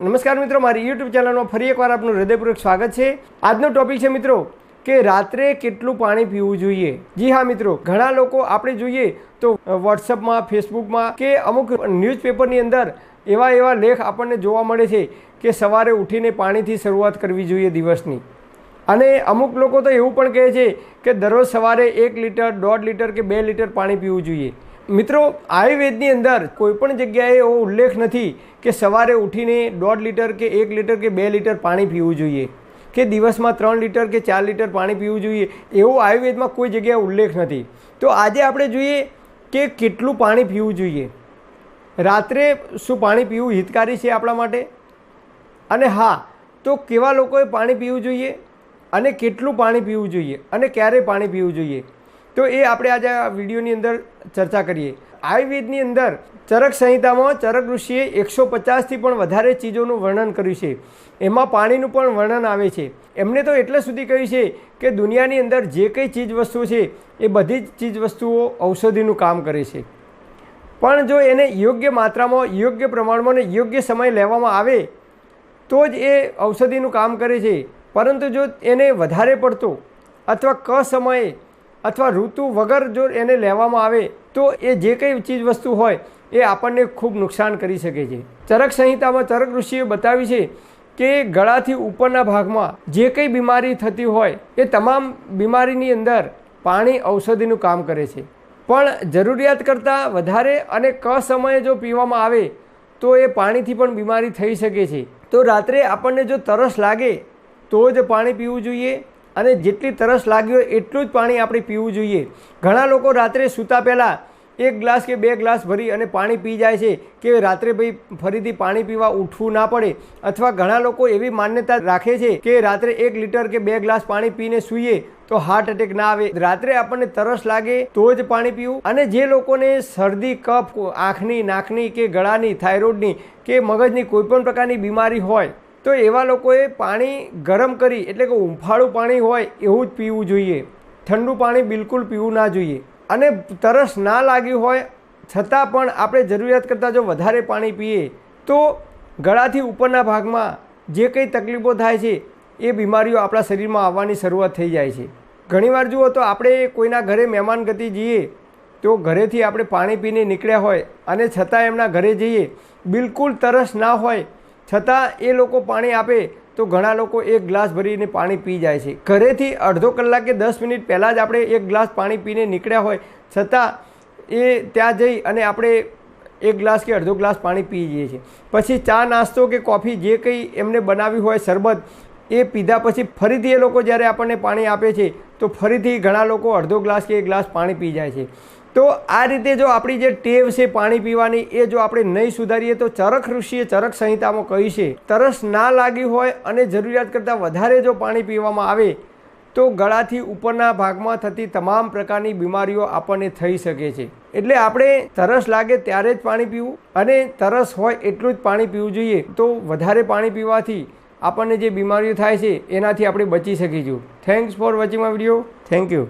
નમસ્કાર મિત્રો, મારી યુટ્યુબ ચેનલમાં ફરી એકવાર આપનું હૃદયપૂર્વક સ્વાગત છે. આજનો ટોપિક છે મિત્રો, કે રાત્રે કેટલું પાણી પીવું જોઈએ? જી હા મિત્રો, ઘણા લોકો આપણે જોઈએ તો વોટ્સઅપમાં ફેસબુકમાં કે અમુક ન્યૂઝપેપરની અંદર એવા એવા લેખ આપણને જોવા મળે છે કે સવારે ઉઠીને પાણીથી શરૂઆત કરવી જોઈએ દિવસની. અને અમુક લોકો તો એવું પણ કહે છે કે દરરોજ સવારે એક લીટર, દોઢ લીટર કે બે લીટર પાણી પીવું જોઈએ. મિત્રો, આયુર્વેદની અંદર કોઈપણ જગ્યાએ એવો ઉલ્લેખ નથી કે સવારે ઉઠીને દોઢ લીટર કે એક લીટર કે બે લીટર પાણી પીવું જોઈએ, કે દિવસમાં ત્રણ લીટર કે ચાર લીટર પાણી પીવું જોઈએ, એવો આયુર્વેદમાં કોઈ જગ્યાએ ઉલ્લેખ નથી. તો આજે આપણે જોઈએ કે કેટલું પાણી પીવું જોઈએ. રાત્રે શું પાણી પીવું હિતકારી છે આપણા માટે? અને હા, તો કેવા લોકોએ પાણી પીવું જોઈએ? અને કેટલું પાણી પીવું જોઈએ? અને ક્યારે પાણી પીવું જોઈએ? તો એ આપણે આજે આ વિડીયોની અંદર ચર્ચા કરીએ. આયુર્વેદની અંદર ચરક સંહિતામાં ચરક ઋષિએ એકસો પચાસથી પણ વધારે ચીજોનું વર્ણન કર્યું છે. એમાં પાણીનું પણ વર્ણન આવે છે. એમને તો એટલે સુધી કહ્યું છે કે દુનિયાની અંદર જે કંઈ ચીજ વસ્તુ છે, એ બધી જ ચીજ વસ્તુઓ ઔષધિનું કામ કરે છે. પણ જો એને યોગ્ય માત્રામાં, યોગ્ય પ્રમાણમાં અને યોગ્ય સમય લેવામાં આવે, તો જ એ ઔષધિનું કામ કરે છે. પરંતુ જો એને વધારે પડતો અથવા ક સમયે અથવા ઋતુ વગર જો એને લેવામાં આવે, તો એ જે કંઈ ચીજ વસ્તુ હોય, એ આપણને ખૂબ નુકસાન કરી શકે છે. ચરક સંહિતામાં ચરક ઋષિએ બતાવ્યું છે કે ગળાથી ઉપરના ભાગમાં જે કંઈ બીમારી થતી હોય, એ તમામ બીમારીની અંદર પાણી ઔષધિનું કામ કરે છે. પણ જરૂરિયાત કરતાં વધારે અને ક સમયે જો પીવામાં આવે, તો એ પાણીથી પણ બીમારી થઈ શકે છે. તો રાત્રે આપણને જો તરસ લાગે, તો જ પાણી પીવું જોઈએ. અને જેટલી તરસ લાગી હોય એટલું જ પાણી આપણે પીવું જોઈએ. ઘણા લોકો રાત્રે સૂતા પહેલાં એક ગ્લાસ કે બે ગ્લાસ ભરી અને પાણી પી જાય છે કે રાત્રે ભાઈ ફરીથી પાણી પીવા ઉઠવું ના પડે. અથવા ઘણા લોકો એવી માન્યતા રાખે છે કે રાત્રે એક લીટર કે બે ગ્લાસ પાણી પીને સૂઈએ તો હાર્ટ એટેક ના આવે. રાત્રે આપણને તરસ લાગે તો જ પાણી પીવું. અને જે લોકોને શરદી, કફ, આંખની, નાકની કે ગળાની, થાઇરોઇડની કે મગજની કોઈપણ પ્રકારની બીમારી હોય તો એવા લોકોએ પાણી ગરમ કરી, એટલે કે ઉંફાળું પાણી હોય એવું જ પીવું જોઈએ. ઠંડુ પાણી બિલકુલ પીવું ના જોઈએ. અને તરસ ના લાગી હોય, છતાં પણ આપણે જરૂરિયાત કરતાં જો વધારે પાણી પીએ, તો ગળાથી ઉપરના ભાગમાં જે કંઈ તકલીફો થાય છે, એ બીમારીઓ આપણા શરીરમાં આવવાની શરૂઆત થઈ જાય છે. ઘણીવાર જુઓ તો આપણે કોઈના ઘરે મહેમાન ગતિ જઈએ, તો ઘરેથી આપણે પાણી પીને નીકળ્યા હોય અને છતાં એમના ઘરે જઈએ, બિલકુલ તરસ ના હોય છતાં એ લોકો પાણી આપે તો ઘણા લોકો એક ગ્લાસ ભરીને પાણી પી જાય છે. ઘરેથી અડધો કલાક કે દસ મિનિટ પહેલાં જ આપણે એક ગ્લાસ પાણી પીને નીકળ્યા હોય, છતાં એ ત્યાં જઈ અને આપણે એક ગ્લાસ કે અડધો ગ્લાસ પાણી પી જઈએ છીએ. પછી ચા નાસ્તો કે કોફી જે કંઈ એમને બનાવી હોય, શરબત એ પીધા પછી ફરીથી એ લોકો જ્યારે આપણને પાણી આપે છે, તો ફરીથી ઘણા લોકો અડધો ગ્લાસ કે એક ગ્લાસ પાણી પી જાય છે. તો આ રીતે જો આપણી જે ટેવ છે પાણી પીવાની, એ જો આપણે નહીં સુધારીએ તો ચરક ઋષિએ ચરક સંહિતામાં કહી છે, તરસ ના લાગી હોય અને જરૂરિયાત કરતાં વધારે જો પાણી પીવામાં આવે, તો ગળાથી ઉપરના ભાગમાં થતી તમામ પ્રકારની બીમારીઓ આપણને થઈ શકે છે. એટલે આપણે તરસ લાગે ત્યારે જ પાણી પીવું, અને તરસ હોય એટલું જ પાણી પીવું જોઈએ, તો વધારે પાણી પીવાથી આપણને જે બીમારીઓ થાય છે, એનાથી આપણે બચી શકીશું. Thanks for watching my video thank you